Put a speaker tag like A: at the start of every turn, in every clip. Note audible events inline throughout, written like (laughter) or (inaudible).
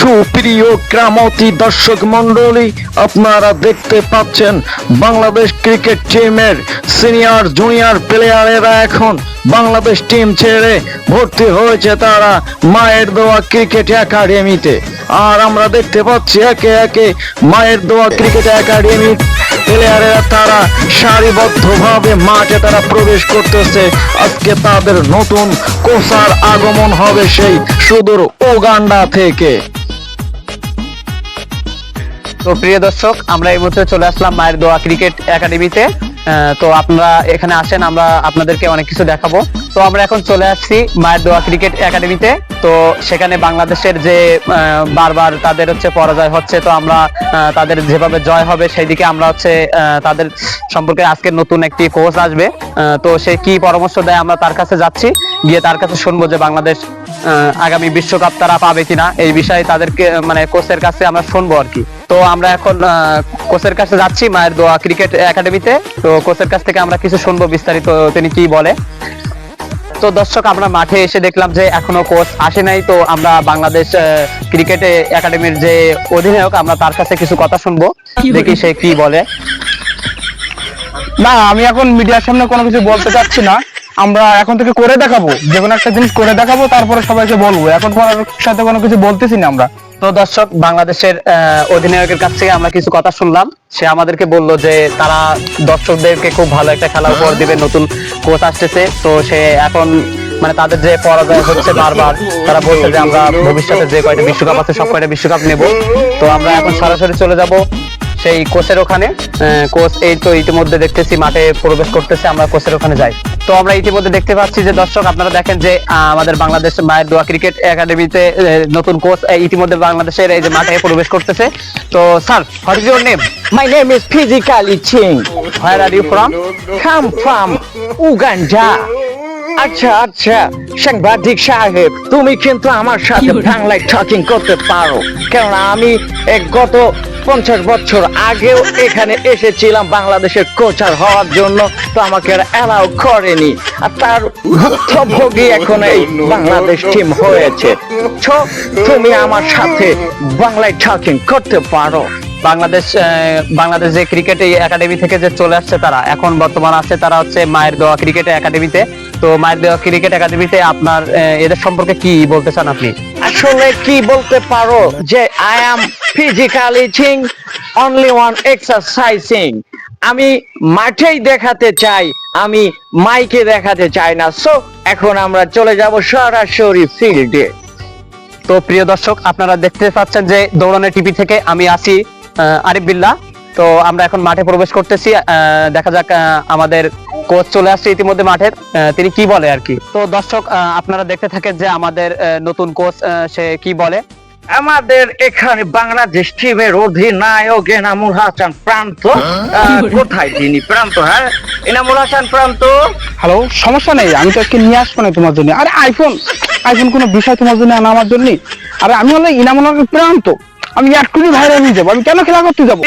A: সুপ্রিয় গ্রামতি দর্শক মন্ডলী আপনারা দেখতে পাচ্ছেন বাংলাদেশ ক্রিকেট টিমের সিনিয়র, জুনিয়র প্লেয়ারেরা এখন বাংলাদেশ টিম ছেড়ে ভর্তি হয়েছে তারা মায়ের দোয়া ক্রিকেট একাডেমিতে। আর আমরা দেখতে পাচ্ছি একে একে মায়ের দোয়া ক্রিকেট একাডেমি প্লেয়ারেরা তারা সারিবদ্ধভাবে মাঠে তারা প্রবেশ করতেছে। আজকে তাদের নতুন কোচার আগমন হবে সেই সুদূর ওগান্ডা থেকে।
B: তো প্রিয় দর্শক, আমরা এই মুহূর্তে চলে আসলাম মায়ের দোয়া ক্রিকেট একাডেমিতে। তো আপনারা এখানে আসেন, আমরা আপনাদেরকে অনেক কিছু দেখাবো। তো আমরা এখন চলে আসছি মায়ের দোয়া ক্রিকেট একাডেমিতে। তো সেখানে বাংলাদেশের যে বারবার তাদের হচ্ছে পরাজয় হচ্ছে, তো আমরা তাদের যেভাবে জয় হবে সেই দিকে আমরা হচ্ছে তাদের সম্পর্কে আজকে নতুন একটি কোচ আসবে। তো সে কি পরামর্শ দেয় আমরা তার কাছে যাচ্ছি। গিয়ে তার কাছে শুনব যে বাংলাদেশ আগামী বিশ্বকাপ তারা পাবে কিনা এই বিষয়ে তাদেরকে মানে কোচের কাছে আমরা শুনব আর কি। তো আমরা এখন কোচের কাছে যাচ্ছি মায়ের দোয়া ক্রিকেট একাডেমিতে তো কোচের কাছ থেকে আমরা কিছু শুনব বিস্তারিত তিনি কি বলে। তো দর্শক আমরা মাঠে এসে দেখলাম যে এখনও কোচ আসে নাই। তো আমরা বাংলাদেশ ক্রিকেট একাডেমির যে অধিনায়ক আমরা তার কাছে কিছু কথা শুনব। দেখি সে কি বলে।
C: না আমি এখন মিডিয়ার সামনে কোনো কিছু বলতে চাচ্ছি না। আমরা এখন থেকে করে দেখাবো। যে কোনো একটা জিনিস করে দেখাবো, তারপরে সবাইকে বলব। এখন সাথে কোনো কিছু বলতেছি না আমরা।
B: তো দর্শক, বাংলাদেশের অধিনায়কের কাছ থেকে আমরা কিছু কথা শুনলাম। সে আমাদেরকে বলল যে তারা দর্শকদেরকে খুব ভালো একটা খেলা উপহার দিবে, নতুন কোচ আসতেছে। তো সে এখন মানে তাদের যে পরাজয় হচ্ছে বারবার, তারা বলছে যে আমরা ভবিষ্যতে যে কয়টা বিশ্বকাপ আছে, সব কয়টা বিশ্বকাপ নেব। তো আমরা এখন সরাসরি চলে যাব সেই কোচের ওখানে। কোচ এই তো ইতিমধ্যে দেখতেছি, মাঠে প্রবেশ করতেছে, আমরা কোচের ওখানে যাই। তো আমরা ইতিমধ্যে দেখতে পাচ্ছি যে দর্শক আপনারা দেখেন যে আমাদের বাংলাদেশ মায়ের দোয়া ক্রিকেট একাডেমিতে নতুন কোচ ইতিমধ্যে বাংলাদেশের এই যে মাঠে প্রবেশ করতেছে। তো sir what is your name
A: my name is physically Ching
B: where are you from
A: come from Uganda. আচ্ছা আচ্ছা সাংবাদিক সাহেব তুমি কিন্তু আমার সাথে বাংলায় টকিং করতে পারো। কেননা আমি এক গত পঞ্চাশ বছর আগেও এখানে এসেছিলাম বাংলাদেশের কোচার হওয়ার জন্য তো আমাকে অ্যালাউ করেনি। আর তার ভুক্তভোগী এখন এই বাংলাদেশ টিম হয়েছে। তুমি আমার সাথে বাংলায় টকিং করতে পারো।
B: বাংলাদেশ বাংলাদেশ যে ক্রিকেট একাডেমি থেকে যে চলে আসছে তারা এখন বর্তমান আছে তারা হচ্ছে মায়ের দোয়া ক্রিকেট একাডেমিতে তো মায়ের দেওয়া ক্রিকেট একাডেমিতে আপনার এদের সম্পর্কে কি বলতে চান আপনি?
A: আসলে কি বলতে পারো যে I am physically Ching only one exercising আমি মাঠেই দেখাতে চাই আমি মাইকে দেখাতে চাই না। সো এখন আমরা চলে যাব সরাসরি ফিল্ডে
B: তো প্রিয় দর্শক আপনারা দেখতে পাচ্ছেন যে দৌড়ানো টিভি থেকে আমি আসি আরিফ বিল্লাহ তো আমরা এখন মাঠে প্রবেশ করতেছি। আহ, দেখা যাক আমাদের কোচ চলে আসছে ইতিমধ্যে মাঠের। তিনি কি বলে আর কি? তো দর্শক আপনারা দেখতে থাকেন যে আমাদের নতুন কোচ সে কি বলে?
A: আমাদের এখানে বাংলাদেশ টিমের অধিনায়ক এনামুল হাসান প্রান্ত। আহ, কোথায় তিনি? প্রান্ত হ্যাঁ? এনামুল হাসান প্রান্ত।
C: হ্যালো সমস্যা নেই আমি তো আজকে নিয়ে আসব না তোমার জন্য। আরে আইফোন আইফোন কোনো বিষয় তোমার জন্য আনা আমার জন্য? আরে আমি হলো ইনামুল হকের প্রান্ত। আমি এক্ষুনি ভাইরাল হয়ে যাব। আমি কেন খেলা করতে যাব?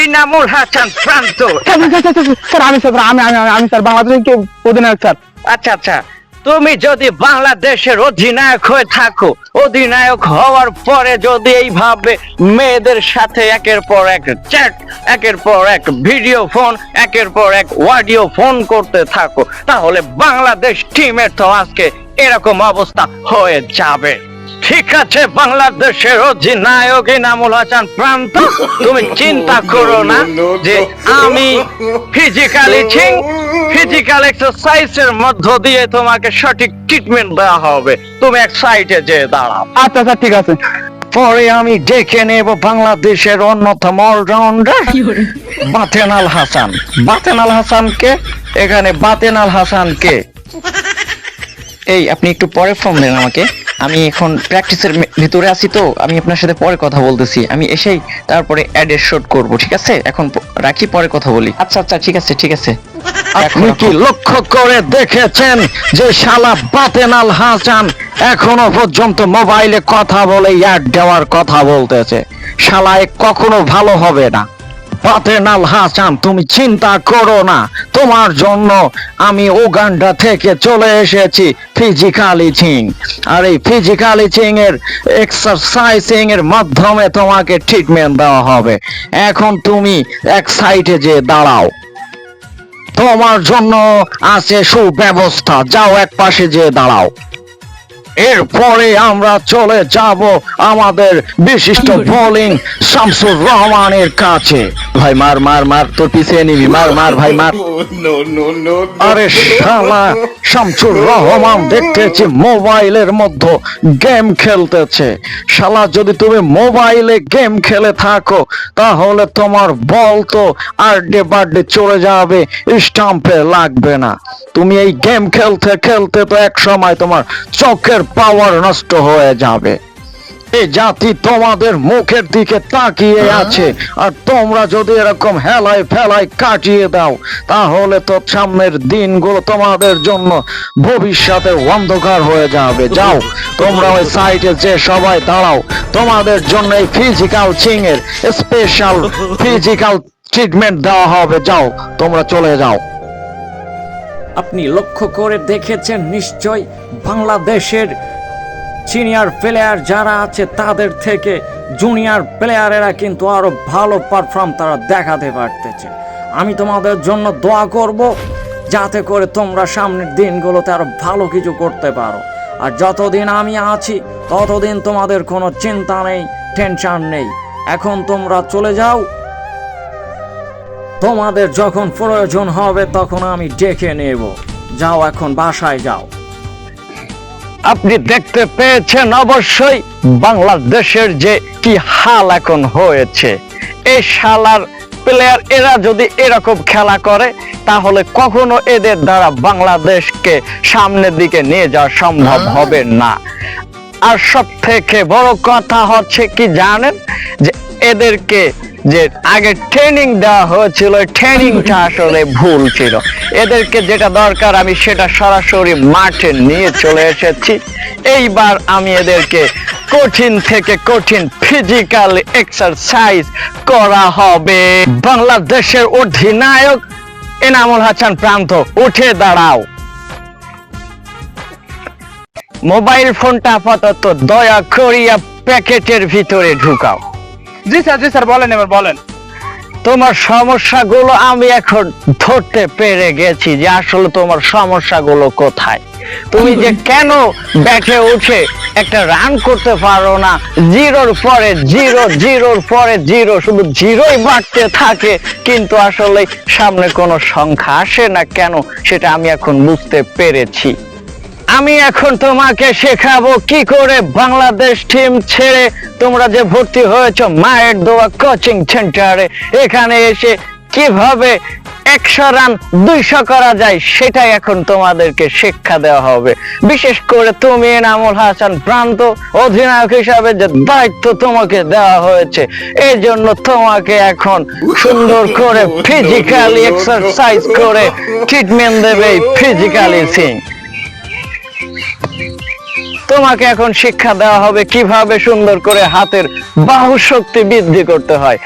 A: হাসান প্রান্ত
C: স্যার, স্যার আমি স্যার আমি আমি আমি- স্যার বাংলাদেশের অধিনায়ক স্যার।
A: আচ্ছা আচ্ছা। তুমি যদি বাংলাদেশের অধিনায়ক হয়ে থাকো অধিনায়ক হওয়ার পরে যদি এইভাবে মেয়েদের সাথে একের পর এক চ্যাট একের পর এক ভিডিও ফোন একের পর এক অডিও ফোন করতে থাকো তাহলে বাংলাদেশ টিমের তো আজকে এরকম অবস্থা হয়ে যাবে। ঠিক আছে বাংলাদেশের অধিনায়ক ইনামুল হাসান প্রান্ত। তুমি চিন্তা করো না যে আমি ফিজিক্যালি ঠিক ফিজিক্যাল এক্সারসাইজের মধ্য দিয়ে তোমাকে সঠিক ট্রিটমেন্ট দেওয়া হবে। তুমি এক সাইডে যেয়ে দাঁড়াও।
C: আচ্ছা আচ্ছা ঠিক আছে।
A: পরে আমি দেখে নেব বাংলাদেশের অন্যতম অলরাউন্ডার বাতেন আল হাসান। বাতেন আল হাসানকে এখানে বাতেন আল হাসানকে। এই আপনি একটু পরে ফোন দেন আমাকে। আমি এখন প্র্যাকটিসের ভিতরে আছি তো আমি আপনার সাথে পরে কথা বলতেছি। আমি এসেই তারপরে অ্যাডের শুট করব ঠিক আছে? এখন রাখি পরে কথা বলি। আচ্ছা আচ্ছা ঠিক আছে ঠিক আছে। আপনি কি লক্ষ্য করে দেখেছেন যে শালা বাতেন আল হাসান এখনও পর্যন্ত মোবাইলে কথা বলে অ্যাড দেওয়ার কথা বলতেছে? শালায় কখনো ভালো হবে না। বাতেনাল হাসান, তুমি চিন্তা করো না। তোমার জন্য আমি উগান্ডা থেকে চলে এসেছি ফিজিক্যালি চিং। আর এই ফিজিক্যালি চিং এর এক্সারসাইজিং এর মাধ্যমে তোমাকে ট্রিটমেন্ট দেওয়া হবে। এখন তুমি এক সাইডে যে দাঁড়াও। তোমার জন্য আছে সুব্যবস্থা। যাও এক পাশে যে দাঁড়াও। এরপরে আমরা চলে যাব আমাদের বিশিষ্ট বোলিং শামসুর রহমানের কাছে। ভাই মার মার মার তোর পিছিয়ে নিবি। মার মার ভাই মার. আরে শালা শামসুর রহমান দেখতেছি মোবাইলের মধ্যে গেম খেলতেছে। শালা যদি তুমি মোবাইলে গেম খেলে থাকো তাহলে তোমার বল তো আর্ডে বার্ডে চলে যাবে স্টাম্পে লাগবে না। তুমি এই গেম খেলতে খেলতে তো এক সময় তোমার চোখের পাওয়ার নষ্ট হয়ে যাবে। এই জাতি তোমাদের মুখের দিকে তাকিয়ে আছে আর তোমরা যদি এরকম হেলাই ফেলাই কাটিয়ে দাও তাহলে তো সামনের দিনগুলো তোমাদের জন্য ভবিষ্যতে অন্ধকার হয়ে যাবে। যাও তোমরা ওই সাইটে যে সবাই দাঁড়াও তোমাদের জন্য এই ফিজিক্যাল চিং এর স্পেশাল ফিজিক্যাল ট্রিটমেন্ট দেওয়া হবে। যাও তোমরা চলে যাও।
D: আপনি লক্ষ্য করে দেখেছেন নিশ্চয় বাংলাদেশের সিনিয়র প্লেয়ার যারা আছে তাদের থেকে জুনিয়র প্লেয়ারেরা কিন্তু আরও ভালো পারফর্ম তারা দেখাতে পারতেছে। আমি তোমাদের জন্য দোয়া করব যাতে করে তোমরা সামনের দিনগুলোতে আরও ভালো কিছু করতে পারো। আর যতদিন আমি আছি, ততদিন তোমাদের কোনো চিন্তা নেই টেনশন নেই। এখন তোমরা চলে যাও তোমাদের যখন প্রয়োজন হবে তখন আমি ডেকে নেব। যাও এখন বাসায় যাও।
A: আপনি দেখতে পেয়েছেন অবশ্যই বাংলাদেশের যে কি হাল এখন হয়েছে। এই শালার প্লেয়ার এরা যদি এরকম খেলা করে তাহলে কখনো এদের দ্বারা বাংলাদেশকে সামনের দিকে নিয়ে যাওয়া সম্ভব হবে না। আর সব থেকে বড় কথা হচ্ছে কি জানেন? যে এদেরকে যে আগে ট্রেনিং দেওয়া হয়েছিল ট্রেনিংটা আসলে ভুল ছিল। এদেরকে যেটা দরকার, আমি সেটা সরাসরি মাঠে নিয়ে চলে এসেছি। এইবার আমি এদেরকে কঠিন থেকে কঠিন ফিজিক্যাল এক্সারসাইজ করা হবে। বাংলাদেশের অধিনায়ক এনামুল হাসান প্রান্ত, উঠে দাঁড়াও। মোবাইল ফোনটা আপাতত দয়া করিয়া প্যাকেটের ভিতরে ঢুকাও।
C: জি স্যার জি স্যার, বলেন এবার, বলেন।
A: তোমার সমস্যাগুলো আমি এখন ধরতে পেরে গেছি যে আসলে তোমার সমস্যাগুলো কোথায়। তুমি যে কেন ব্যাটে উঠে একটা রান করতে পারো না, জিরোর পরে জিরো, জিরোর পরে জিরো, শুধু জিরোই বাড়তে থাকে, কিন্তু আসলে সামনে কোনো সংখ্যা আসে না কেন, সেটা আমি এখন বুঝতে পেরেছি। আমি এখন তোমাকে শেখাবো কি করে বাংলাদেশ টিম ছেড়ে তোমরা যে ভর্তি হয়েছো মায়ের দোয়া কোচিং সেন্টারে এখানে এসে কীভাবে একশো রান দুইশো করা যায় সেটাই এখন তোমাদেরকে শিক্ষা দেওয়া হবে। বিশেষ করে তুমি এনামুল হাসান প্রান্ত অধিনায়ক হিসাবে যে দায়িত্ব তোমাকে দেওয়া হয়েছে এই জন্য তোমাকে এখন সুন্দর করে ফিজিক্যালি এক্সারসাইজ করে ট্রিটমেন্ট দেবে ফিজিক্যালি সিং তোমাকে এখন শিক্ষা দেওয়া হবে কীভাবে সুন্দর করে হাতের বাহু শক্তি বৃদ্ধি করতে হয়।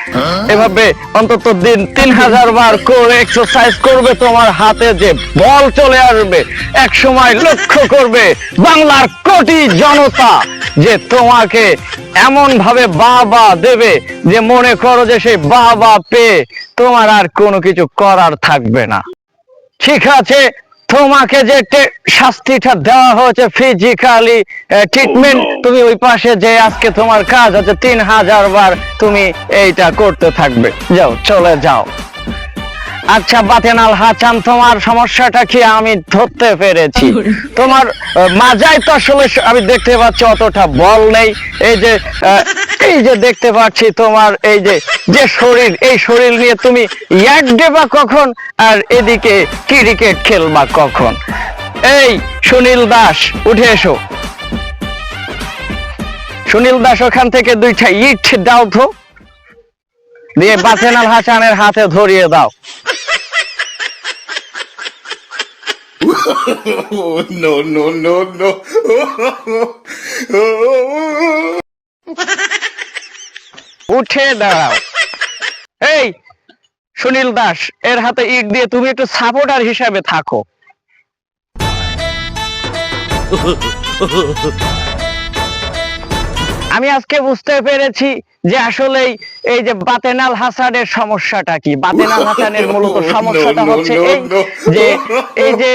A: এভাবে অন্তত দিন তিন হাজার বার করে এক্সারসাইজ করবে তোমার হাতে যে বল চলে আসবে। এক সময় লক্ষ্য করবে বাংলার কোটি জনতা যে তোমাকে এমন ভাবে বাবা দেবে যে মনে করো যে সেই বাবা পেয়ে তোমার আর কোনো কিছু করার থাকবে না। ঠিক আছে তোমাকে যে শাস্তিটা দেওয়া হয়েছে ফিজিক্যালি ট্রিটমেন্ট তুমি ওই পাশে যে আজকে তোমার কাজ আছে তিন হাজার বার তুমি এইটা করতে থাকবে। যাও চলে যাও। আচ্ছা বাতেনাল হাসান তোমার সমস্যাটা কি? আমি ধরতে পেরেছি। তোমার মাজায় তো আসলে আমি দেখতে পাচ্ছি অতটা বল নেই। এই যে এই যে দেখতে পাচ্ছি তোমার এই যে যে শরীর এই শরীর নিয়ে তুমি ইয়াক দেবা কখন? আর এদিকে ক্রিকেট খেলবা কখন? এই সুনীল দাস উঠে এসো। সুনীল দাস ওখান থেকে দুইটা ইট দাও তো। দিয়ে বাতেনাল হাসানের হাতে ধরিয়ে দাও।
E: No, no, no, no.
A: উঠে দাঁড়াও এই সুনীল দাস এর হাতে ইট দিয়ে তুমি একটু সাপোর্টার হিসাবে থাকো আমি আজকে বুঝতে পেরেছি যে আসলেই এই যে বাতেনাল হাসানের সমস্যাটা কি? বাতেনাল হাসানের মূলত (laughs) সমস্যাটা হচ্ছে এই যে এই যে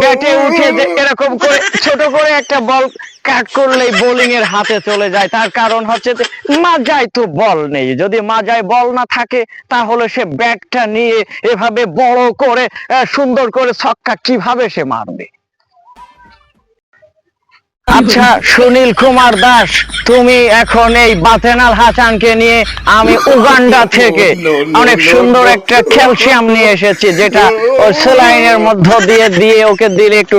A: ব্যাটে উঠে যে এরকম করে ছোট করে একটা বল কাট করলেই বোলিং এর হাতে চলে যায়। তার কারণ হচ্ছে যে মাজায় তো বল নেই। যদি মাজায় বল না থাকে তাহলে সে ব্যাটটা নিয়ে এভাবে বড় করে সুন্দর করে ছক্কা কীভাবে সে মারবে? আচ্ছা সুনীল কুমার দাস, তুমি এখন এই বাতেনাল হাসানকে নিয়ে আমি উগান্ডা থেকে অনেক সুন্দর একটা ক্যালসিয়াম নিয়ে এসেছি, যেটা ওর স্যালাইনের মধ্য দিয়ে দিয়ে ওকে দিলে একটু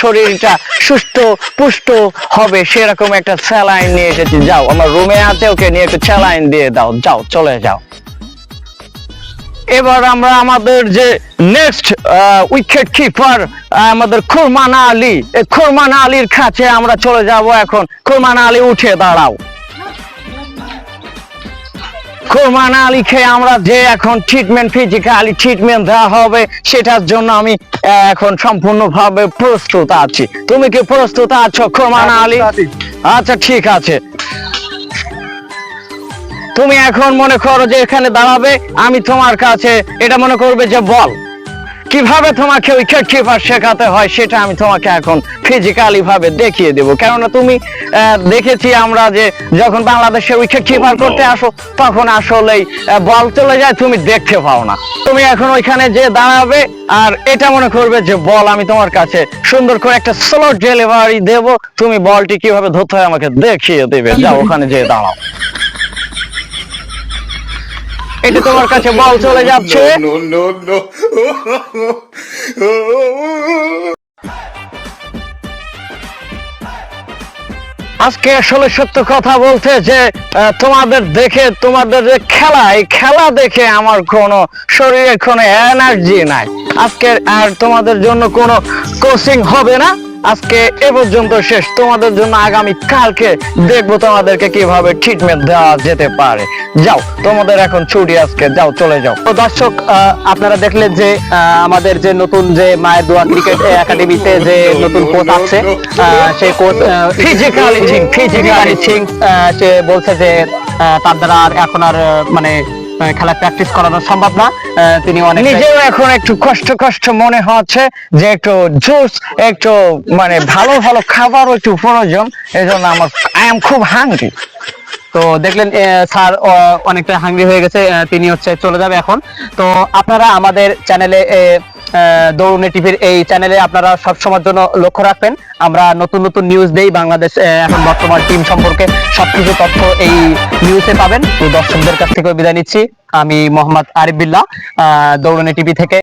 A: শরীরটা সুস্থ পুষ্ট হবে, সেরকম একটা স্যালাইন নিয়ে এসেছি। যাও, আমার রুমে আছে, ওকে নিয়ে একটু স্যালাইন দিয়ে দাও। যাও, চলে যাও। এবার আমরা আমাদের যে নেক্সট উইকেট কিপার আমাদের খুরমান আলী। এই খুরমান আলীর কাছে আমরা চলে যাব এখন। খুরমান আলী উঠে দাঁড়াও। খুরমান আলীকে আমরা যে এখন ট্রিটমেন্ট ফিজিক্যালি ট্রিটমেন্ট দেওয়া হবে সেটার জন্য আমি এখন সম্পূর্ণভাবে প্রস্তুত আছি। তুমি কি প্রস্তুত আছো খুরমান আলী? আচ্ছা ঠিক আছে। তুমি এখন মনে করো যে এখানে দাঁড়াবে, আমি তোমার কাছে এটা মনে করবে যে বল। কীভাবে তোমাকে উইকেট কিপার শেখাতে হয় সেটা আমি তোমাকে এখন ফিজিক্যালি ভাবে দেখিয়ে দেব। কেননা তুমি দেখেছি আমরা যে যখন বাংলাদেশে উইকেট কিপার করতে আসো, তখন আসলেই বল চলে যায়, তুমি দেখতে পাও না। তুমি এখন ওইখানে যে দাঁড়াবে, আর এটা মনে করবে যে বল, আমি তোমার কাছে সুন্দর করে একটা স্লো ডেলিভারি দেব। তুমি বলটি কীভাবে ধরতে হয় আমাকে দেখিয়ে দেবে। যাও, ওখানে যেয়ে দাঁড়াও। এটা তোমার কাছে বল চলে যাচ্ছে. আজকে আসলে সত্য কথা বলতে যে তোমাদের দেখে তোমাদের যে খেলা এই খেলা দেখে আমার কোনো শরীরে কোনো এনার্জি নাই। আজকে আর তোমাদের জন্য কোনো কোচিং হবে না। আজকে এ পর্যন্ত শেষ। তোমাদের জন্য আগামী কালকে দেখব তোমাদেরকে কীভাবে ট্রিটমেন্ট দেওয়া যেতে পারে। যাও তোমাদের এখন ছুটি আজকে। যাও চলে যাও।
B: তো দর্শক আপনারা দেখলেন যে আমাদের যে নতুন যে মায়ের দোয়া ক্রিকেট একাডেমিতে যে নতুন কোচ আছে সেই কোচ
A: ঠিক, physically
B: সিং বলছে যে তার দ্বারা আর এখন আর মানে খেলা প্র্যাকটিস করানো সম্ভব না তিনি অনেক
A: নিজেও এখন একটু কষ্ট কষ্ট মনে হচ্ছে যে একটু জুস একটু মানে ভালো ভালো খাবার একটু প্রয়োজন এই জন্য আমার আই এম খুব হাঙ্গি
B: তো দেখলেন স্যার অনেকটা হাংরি হয়ে গেছে তিনি হচ্ছে চলে যাবে এখন। তো আপনারা আমাদের চ্যানেলে দৌড়নে টিভির এই চ্যানেলে আপনারা সব সময়ের জন্য লক্ষ্য রাখবেন। আমরা নতুন নতুন নিউজ দেই, বাংলাদেশ এখন বর্তমান টিম সম্পর্কে সবকিছু তথ্য এই নিউজে পাবেন। তো দর্শকদের কাছ থেকে বিদায় নিচ্ছি। আমি মোহাম্মদ আরিফ বিল্লাহ দৌড়নে টিভি থেকে।